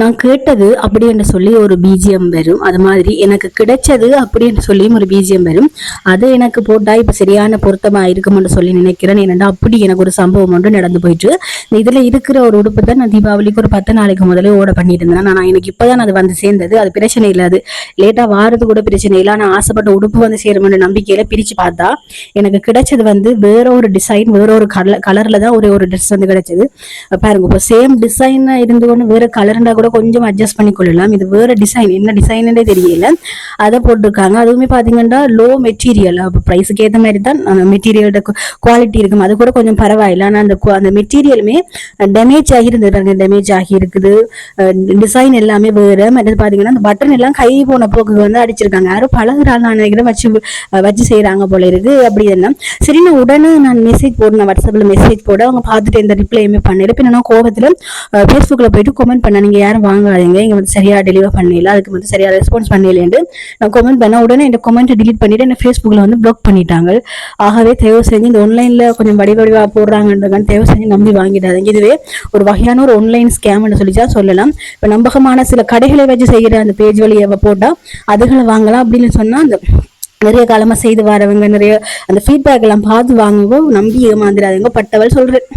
நான் கேட்டது அப்படி என்று சொல்லி ஒரு பிஜிஎம் வரும். அது மாதிரி எனக்கு கிடைச்சது அப்படி என்று சொல்லியும் ஒரு பிஜிஎம் வரும். அது எனக்கு போட்டால் இப்போ சரியான பொருத்தமாக இருக்கும்னு சொல்லி நினைக்கிறேன். ஏன்னா அப்படி எனக்கு ஒரு சம்பவம் ஒன்று நடந்து போயிட்டு இதில் இருக்கிற ஒரு உடுப்பு தான் நான் தீபாவளிக்கு ஒரு பத்து நாளைக்கு முதலே ஓட பண்ணிட்டு இருந்தேன் நான் எனக்கு இப்பதான் அது வந்து சேர்ந்தது. அது பிரச்சனை இல்லை. அது லேட்டாக வாரது கூட பிரச்சனை இல்லை. நான் ஆசைப்பட்ட உடுப்பு வந்து சேருமென்ற நம்பிக்கையில் பிரித்து பார்த்தா எனக்கு கிடைச்சது வந்து வேற ஒரு டிசைன் வேற ஒரு கலர் கலரில் தான் ஒரே ஒரு ட்ரெஸ் வந்து கிடைச்சது. பாருங்க இப்போ சேம் டிசைன் இருந்து கொண்டு வேற கலர்ண்டா கூட கொஞ்சம் அட்ஜஸ்ட் பண்ணிக்கொள்ளலாம். இது வேற டிசைன் என்ன டிசைனுன்றே தெரியல. அதை போட்டிருக்காங்க. அதுவுமே பாத்தீங்கன்னா லோ மெட்டீரியல் அப்போ ப்ரைஸுக்கு ஏற்ற மாதிரி தான் மெட்டீரியலோட குவாலிட்டி இருக்கும். அது கூட கொஞ்சம் பரவாயில்ல. ஆனால் அந்த கு- அந்த மெட்டீரியலுமே டேமேஜ் ஆகியிருந்தது டேமேஜ் ஆகி இருக்குது. டிசைன் எல்லாமே வேற. மற்றது பாத்தீங்கன்னா அந்த பட்டன் எல்லாம் கை போன போக்கு வந்து அடிச்சிருக்காங்க. யாரும் பழகுறாள் நான் நினைக்கிறேன். வச்சு வச்சு செய்யறாங்க போல இருக்கு. அப்படி எல்லாம். சரி நான் உடனே நான் மெசேஜ் போடுறேன் வாட்ஸ்அப்ல மெசேஜ் போட. அவங்க பார்த்துட்டு எந்த ரிப்ளையுமே பண்ணல. இப்போ நான் கோவத்துல ஃபேஸ்புக்கில் போயிட்டு கமெண்ட் பண்ண நீங்க யாரும் வாங்காதீங்க. இங்கே வந்து சரியாக டெலிவர் பண்ணல அதுக்கு வந்து சரியாக ரெஸ்பான்ஸ் பண்ணலேன்ட்டு நான் கமெண்ட் பண்ண உடனே இந்த கமெண்ட்டை டிலீட் பண்ணிவிட்டு என்னை ஃபேஸ்புக்கில் வந்து பிளாக் பண்ணிட்டாங்க. ஆகவே தயவு செஞ்சு இந்த ஆன்லைனில் கொஞ்சம் வடி வடிவா போடுறாங்கன்றதுக்கான தயவு செஞ்சு நம்பி வாங்கிடாதீங்க. இதுவே ஒரு வகையான ஒரு ஆன்லைன் ஸ்கேம்னு சொல்லிச்சா சொல்லலாம். இப்போ நம்பகமான சில கடைகளை வச்சு செய்கிற அந்த பேஜ் வழியை போட்டால் அதுகளை வாங்கலாம் அப்படின்னு சொன்னால் அந்த நிறைய காலமாக செய்து வரவங்க நிறைய அந்த ஃபீட்பேக் எல்லாம் பார்த்து வாங்குவோம் நம்பி ஏமாந்துடாதீங்க பட்டவள் சொல்கிறேன்